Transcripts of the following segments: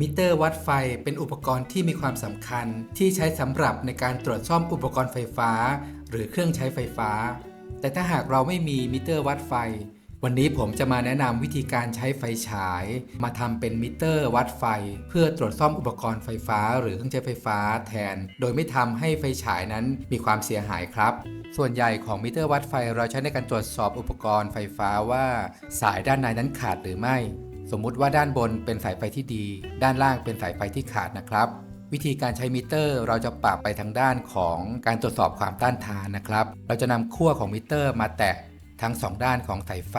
มิเตอร์วัดไฟเป็นอุปกรณ์ที่มีความสำคัญ ที่ใช้สำหรับในการตรวจซ่อมอุปกรณ์ไฟฟ้า หรือเครื่องใช้ไฟฟ้า แต่ถ้าหากเราไม่มีมิเตอร์วัดไฟ วันนี้ผมจะมาแนะนำวิธีการใช้ไฟฉาย มาทำเป็นมิเตอร์วัดไฟ เพื่อตรวจซ่อมอุปกรณ์ไฟฟ้า หรือเครื่องใช้ไฟฟ้าแทน โดยไม่ทำให้ไฟฉายนั้นมีความเสียหายครับ ส่วนใหญ่ของมิเตอร์วัดไฟเราใช้ในการตรวจสอบอุปกรณ์ไฟฟ้าว่า สายด้านในนั้นขาดหรือไม่ สมมุติว่าด้านบนเป็นสายไฟที่ดี ด้านล่างเป็นสายไฟที่ขาดนะครับ วิธีการใช้มิเตอร์ เราจะปรับไปทางด้านของการตรวจสอบความต้านทานนะครับ เราจะนำขั้วของมิเตอร์มาแตะทั้งสองด้านของสายไฟ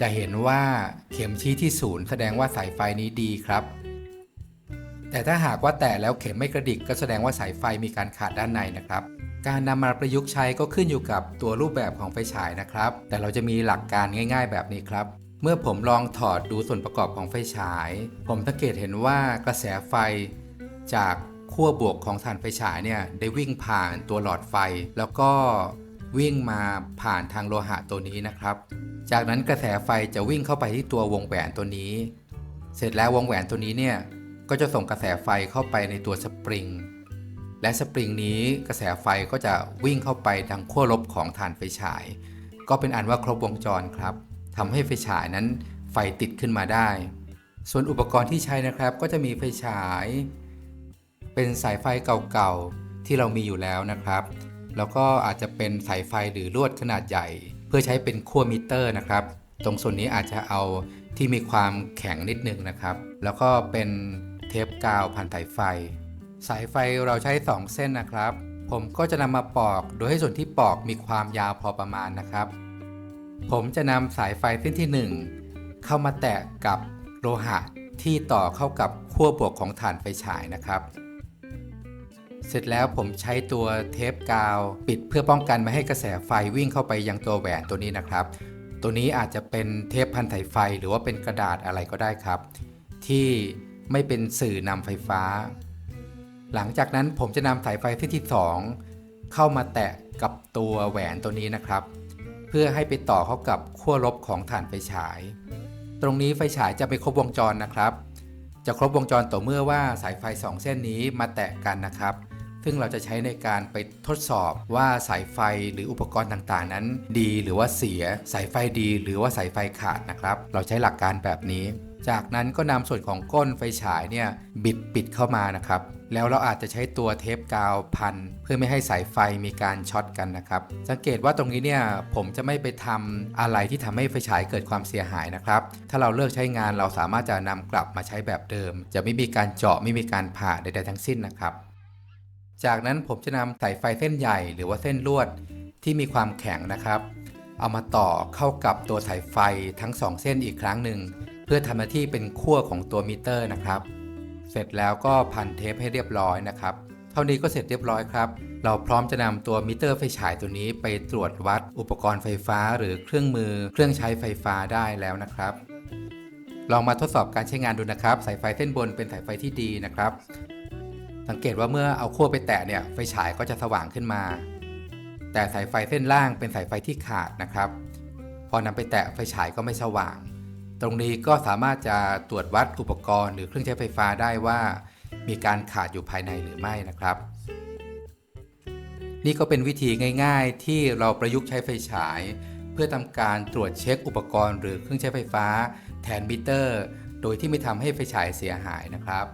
จะเห็นว่าเข็มชี้ที่ศูนย์แสดงว่าสายไฟนี้ดีครับ แต่ถ้าหากว่าแตะแล้วเข็มไม่กระดิกก็แสดงว่าสายไฟมีการขาดด้านในนะครับการนำมาประยุกต์ใช้ก็ขึ้นอยู่กับตัวรูปแบบของไฟฉายนะครับ แต่เราจะมีหลักการง่าย ๆ แบบนี้ครับ เมื่อผมลองถอดดูส่วนประกอบของไฟฉาย ผมสังเกตเห็นว่ากระแสไฟจากขั้วบวกของฐานไฟฉายเนี่ยได้วิ่งผ่านตัวหลอดไฟ แล้วก็วิ่งมาผ่านทางโลหะตัวนี้นะครับ จากนั้นกระแสไฟจะวิ่งเข้าไปที่ตัววงแหวนตัวนี้ เสร็จแล้ววงแหวนตัวนี้เนี่ยก็จะส่งกระแสไฟเข้าไปในตัวสปริง และสปริงนี้กระแสไฟก็จะวิ่งเข้าไปทางขั้วลบของฐานไฟฉาย ก็เป็นอันว่าครบวงจรครับ ทำให้ไฟฉายนั้นไฟติดขึ้นมาได้ ส่วนอุปกรณ์ที่ใช้นะครับก็จะมีไฟฉาย เป็นสายไฟเก่าๆที่เรามีอยู่แล้วนะครับ แล้วก็อาจจะเป็นสายไฟหรือลวดขนาดใหญ่ เพื่อใช้เป็นขั้วมิเตอร์นะครับ ตรงส่วนนี้อาจจะเอาที่มีความแข็งนิดนึงนะครับ แล้วก็เป็นเทปกาวพันสายไฟ สายไฟเราใช้ 2 เส้นนะครับ ผมก็จะนำมาปอก โดยให้ส่วนที่ปอกมีความยาวพอประมาณนะครับ ผมจะนำสายไฟเส้นที่ 1 เข้ามาแตะกับโลหะที่ต่อเข้ากับขั้วบวกของฐานไฟฉายนะครับ เสร็จแล้วผมใช้ตัวเทปกาว ปิดเพื่อป้องกันไม่ให้กระแสไฟวิ่งเข้าไปยังตัวแหวนตัวนี้นะครับ ตัวนี้อาจจะเป็นเทปพันสายไฟหรือว่าเป็นกระดาษอะไรก็ได้ครับ ที่ไม่เป็นสื่อนำไฟฟ้า หลังจากนั้นผมจะนำสายไฟเส้นที่ 2 เข้ามาแตะกับตัวแหวนตัวนี้นะครับ พื่อให้ไปต่อเข้ากับขั้วลบของฐานไฟฉาย ตรงนี้ไฟฉายจะไปครบวงจรนะครับ จะครบวงจรต่อเมื่อว่าสายไฟ 2 เส้นนี้มาแตะกันนะครับ ซึ่งเราจะใช้ในการไปทดสอบว่าสายไฟหรืออุปกรณ์ต่างๆ นั้น ดีหรือว่าเสีย สายไฟดี หรือว่าสายไฟขาดนะครับ เราใช้หลักการแบบนี้ จากนั้นก็นำส่วนของก้นไฟฉายเนี่ยบิดปิดเข้ามานะครับ แล้วเราอาจจะใช้ตัวเทปกาวพัน เพื่อไม่ให้สายไฟมีการช็อตกันนะครับ สังเกตว่าตรงนี้เนี่ยผมจะไม่ไปทำอะไรที่ทำให้ไฟฉายเกิดความเสียหายนะครับ ถ้าเราเลิกใช้งานเราสามารถจะนำกลับมาใช้แบบเดิม จะไม่มีการเจาะไม่มีการผ่าใดๆทั้งสิ้นนะครับ จากนั้นผมจะนำสายไฟเส้นใหญ่ หรือว่าเส้นลวดที่มีความแข็งนะครับ เอามาต่อเข้ากับตัวสายไฟทั้ง 2 เส้นอีกครั้งหนึ่ง พื่อทำหน้าที่เป็นขั้วของตัวมิเตอร์นะครับ เสร็จแล้วก็พันเทปให้เรียบร้อยนะครับ เท่านี้ก็เสร็จเรียบร้อยครับ เราพร้อมจะนำตัวมิเตอร์ไฟฉายตัวนี้ไปตรวจวัดอุปกรณ์ไฟฟ้าหรือเครื่องมือ เครื่องใช้ไฟฟ้าได้แล้วนะครับลองมาทดสอบการใช้งานดูนะครับ สายไฟเส้นบนเป็นสายไฟที่ดีนะครับ สังเกตว่าเมื่อเอาขั้วไปแตะเนี่ยไฟฉายก็จะสว่างขึ้นมา แต่สายไฟเส้นล่างเป็นสายไฟที่ขาดนะครับ พอนำไปแตะไฟฉายก็ไม่สว่าง ตรงนี้ก็สามารถจะตรวจวัดอุปกรณ์ หรือเครื่องใช้ไฟฟ้าได้ว่า มีการขาดอยู่ภายในหรือไม่นะครับ นี่ก็เป็นวิธีง่าย ๆ ที่เราประยุกต์ใช้ไฟฉาย เพื่อทำการตรวจเช็คอุปกรณ์ หรือเครื่องใช้ไฟฟ้า แทนมิเตอร์ โดยที่ไม่ทำให้ไฟฉายเสียหายนะครับ